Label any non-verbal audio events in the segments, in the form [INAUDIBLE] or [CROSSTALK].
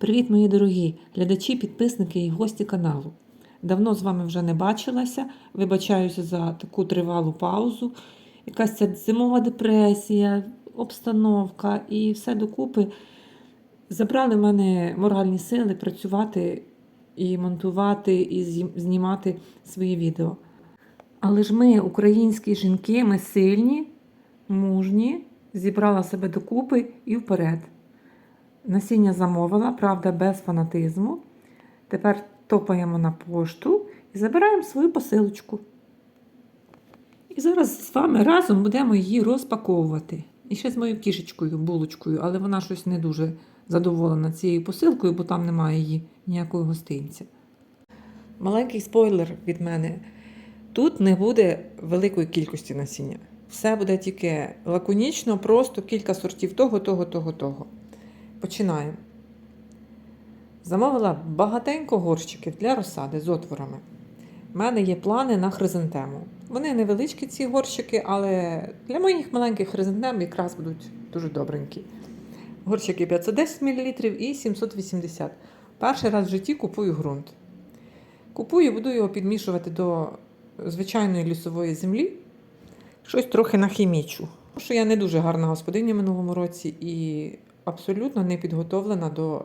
Привіт, мої дорогі глядачі, підписники і гості каналу. Давно з вами вже не бачилася. Вибачаюся за таку тривалу паузу. Якась ця зимова депресія, обстановка і все докупи забрали в мене моральні сили працювати і монтувати, і знімати свої відео. Але ж ми, українські жінки, ми сильні, мужні, зібрала себе докупи і вперед. Насіння замовила, правда, без фанатизму. Тепер топаємо на пошту і забираємо свою посилочку. І зараз з вами разом будемо її розпаковувати. І ще з моєю кішечкою, булочкою, але вона щось не дуже задоволена цією посилкою, бо там немає її ніякої гостинця. Маленький спойлер від мене. Тут не буде великої кількості насіння. Все буде тільки лаконічно, просто кілька сортів того, того, того, того. Починаємо. Замовила багатенько горщиків для розсади з отворами. У мене є плани на хризантему. Вони невеличкі, ці горщики, але для моїх маленьких хризантем якраз будуть дуже добренькі. Горщики 510 мл і 780 Перший раз в житті купую ґрунт. Купую, буду його підмішувати до звичайної лісової землі. Щось трохи нахімічу. Тому що я не дуже гарна господиня минулому році і абсолютно не підготовлена до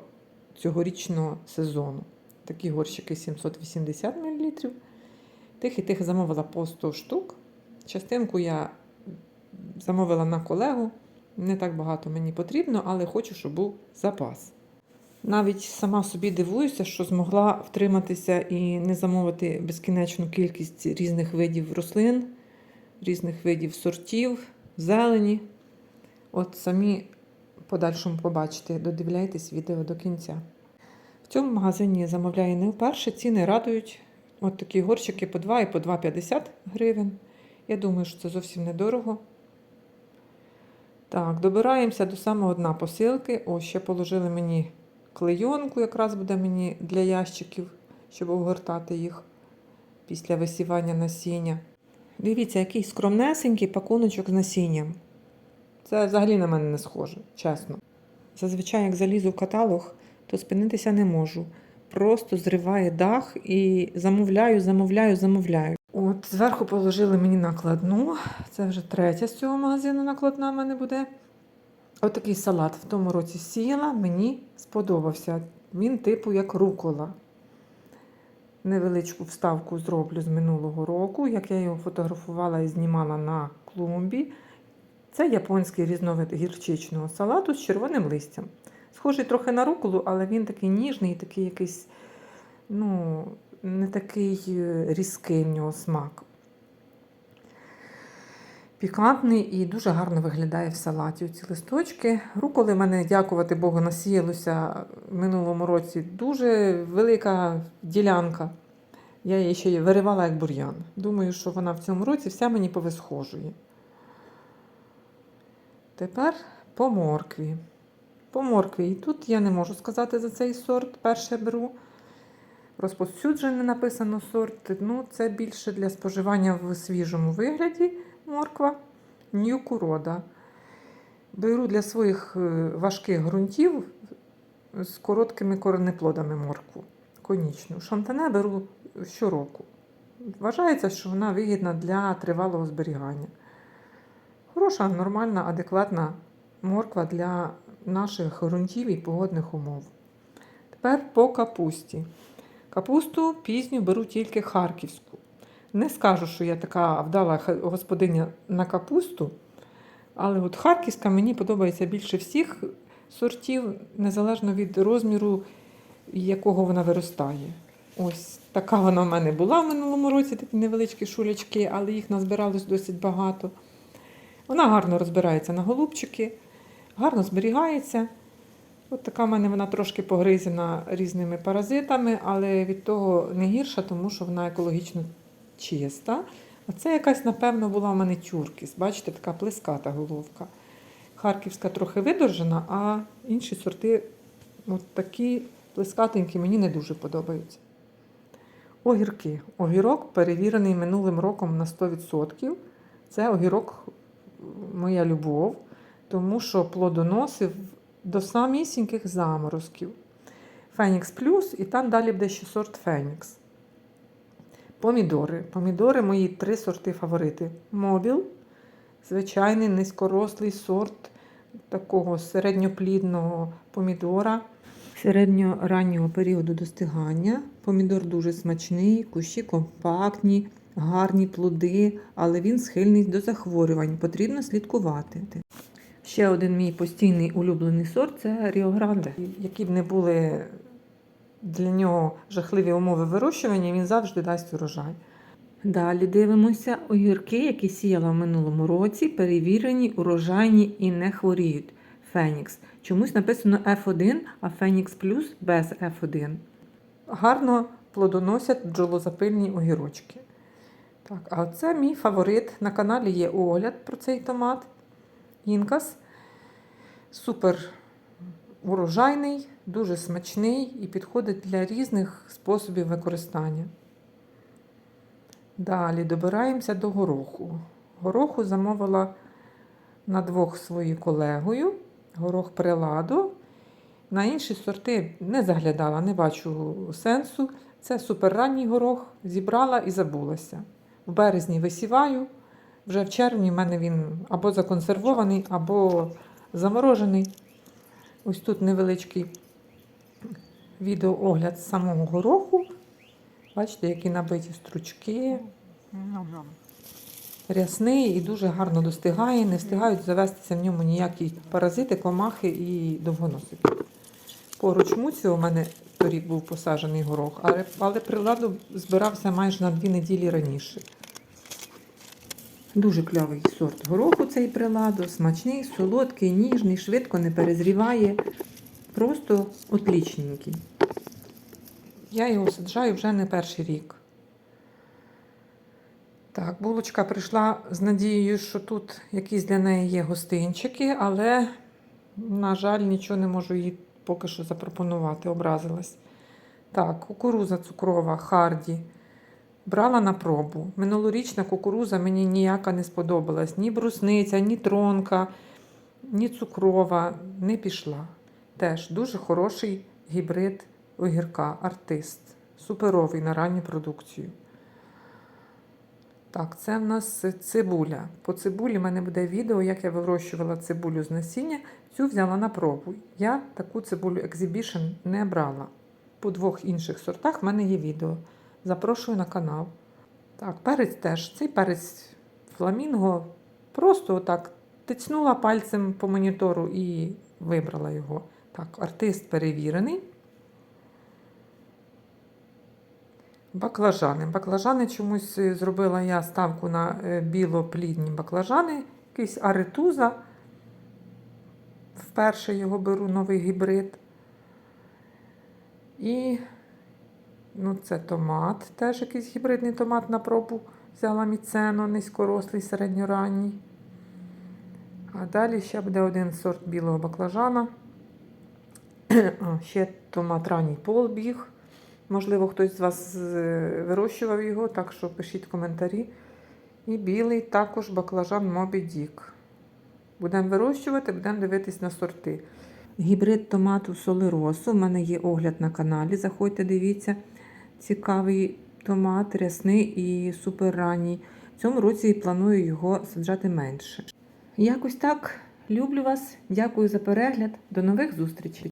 цьогорічного сезону. Такі горщики 780 мл. Тих і тих замовила по 100 штук. Частинку я замовила на колегу. Не так багато мені потрібно, але хочу, щоб був запас. Навіть сама собі дивуюся, що змогла втриматися і не замовити безкінечну кількість різних видів рослин, різних видів сортів, зелені. От самі подальшому побачите, додивляйтесь відео до кінця. В цьому магазині замовляю не вперше, ціни радують. От такі горщики по 2 і по 2,50 гривень. Я думаю, що це зовсім недорого. Так, добираємося до самого дна посилки. О, ще положили мені клейонку, якраз буде мені для ящиків, щоб огортати їх після висівання насіння. Дивіться, який скромнесенький пакуночок з насінням. Це взагалі на мене не схоже, чесно. Зазвичай, як залізу в каталог, то спинитися не можу. Просто зриває дах і замовляю, замовляю, замовляю. От зверху положили мені накладну. Це вже третя з цього магазину накладна в мене буде. Отакий салат в тому році сіяла, мені сподобався. Він типу як рукола. Невеличку вставку зроблю з минулого року, як я його фотографувала і знімала на клумбі. Це японський різновид гірчичного салату з червоним листям. Схожий трохи на руколу, але він такий ніжний, такий якийсь, ну, не такий е, різкий в нього смак. Пікантний і дуже гарно виглядає в салаті. Ці листочки. Руколи в мене, дякувати Богу, насіялося в минулому році дуже велика ділянка. Я її ще виривала як бур'ян. Думаю, що вона в цьому році вся мені повисхожує. Тепер по моркві. По моркві. І тут я не можу сказати за цей сорт. Перше беру. Розповсюджене написано сорт. Ну, це більше для споживання в свіжому вигляді морква Нью-Курода. Беру для своїх е, важких ґрунтів з короткими коренеплодами моркву. Конічну. Шантане беру щороку. Вважається, що вона вигідна для тривалого зберігання. Хороша, нормальна, адекватна морква для наших ґрунтів і погодних умов. Тепер по капусті. Капусту пізню беру тільки харківську. Не скажу, що я така вдала господиня на капусту, але от харківська мені подобається більше всіх сортів, незалежно від розміру, якого вона виростає. Ось така вона в мене була в минулому році, такі невеличкі шулячки, але їх назбиралось досить багато. Вона гарно розбирається на голубчики, гарно зберігається. От така в мене вона трошки погризена різними паразитами, але від того не гірша, тому що вона екологічно чиста. А це якась, напевно, була в мене тюркіс. Бачите, така плеската головка. Харківська трохи видоржена, а інші сорти от такі плескатенькі мені не дуже подобаються. Огірки. Огірок перевірений минулим роком на 100%. Це огірок моя любов, тому що плодоносив до самісіньких заморозків. Фенікс Плюс, і там далі буде ще сорт Фенікс. Помідори. Помідори мої три сорти фаворити. Мобіл, звичайний низькорослий сорт такого середньоплідного помідора. Середньораннього періоду достигання. Помідор дуже смачний, кущі компактні, гарні плоди, але він схильний до захворювань. Потрібно слідкувати. Ще один мій постійний улюблений сорт це Ріо Гранде. Які б не були для нього жахливі умови вирощування, він завжди дасть урожай. Далі дивимося огірки, які сіяла в минулому році, перевірені, урожайні і не хворіють. Фенікс. Чомусь написано F1, а Фенікс Плюс без F1. Гарно плодоносять бджолозапильні огірочки. Так, а це мій фаворит. На каналі є огляд про цей томат. Інкас. Супер урожайний, дуже смачний і підходить для різних способів використання. Далі добираємося до гороху. Гороху замовила на двох своєю колегою. Горох приладу. На інші сорти не заглядала, не бачу сенсу. Це суперранній горох, зібрала і забулася. В березні висіваю, вже в червні в мене він або законсервований, або заморожений. Ось тут невеличкий відеоогляд самого гороху. Бачите, які набиті стручки. Рясний і дуже гарно достигає, не встигають завестися в ньому ніякі паразити, комахи і довгоносики. Поруч муці у мене торік був посаджений горох, але, але приладу збирався майже на дві неділі раніше. Дуже кльовий сорт гороху цей приладу, смачний, солодкий, ніжний, швидко не перезріває. Просто отлічненький. Я його саджаю вже не перший рік. Так, булочка прийшла з надією, що тут якісь для неї є гостинчики, але, на жаль, нічого не можу їй поки що запропонувати, образилась. Так, кукуруза цукрова, Харді. Брала на пробу. Минулорічна кукуруза мені ніяка не сподобалась. Ні брусниця, ні тронка, ні цукрова не пішла. Теж дуже хороший гібрид огірка, артист. Суперовий на ранню продукцію. Так, це в нас цибуля. По цибулі в мене буде відео, як я вирощувала цибулю з насіння. Цю взяла на пробу. Я таку цибулю Exhibition не брала. По двох інших сортах в мене є відео. Запрошую на канал. Так, перець теж. Цей перець фламінго. Просто отак тицнула пальцем по монітору і вибрала його. Так, артист перевірений. Баклажани. Баклажани чомусь е, зробила я ставку на е, білоплідні баклажани. Якийсь аритуза. Вперше його беру новий гібрид. І ну, це томат, теж якийсь гібридний томат на пробу. Взяла міцено, низькорослий, середньоранній. А далі ще буде один сорт білого баклажана. [CLEARS THROAT] Ще томат ранній полбіг. Можливо, хтось з вас е, вирощував його, так що пишіть коментарі. І білий також баклажан Мобі Дік. Будемо вирощувати, будемо дивитись на сорти. Гібрид томату солеросу. У мене є огляд на каналі. Заходьте, дивіться. Цікавий томат, рясний і суперранній. В цьому році планую його саджати менше. Якось так. Люблю вас. Дякую за перегляд. До нових зустрічей.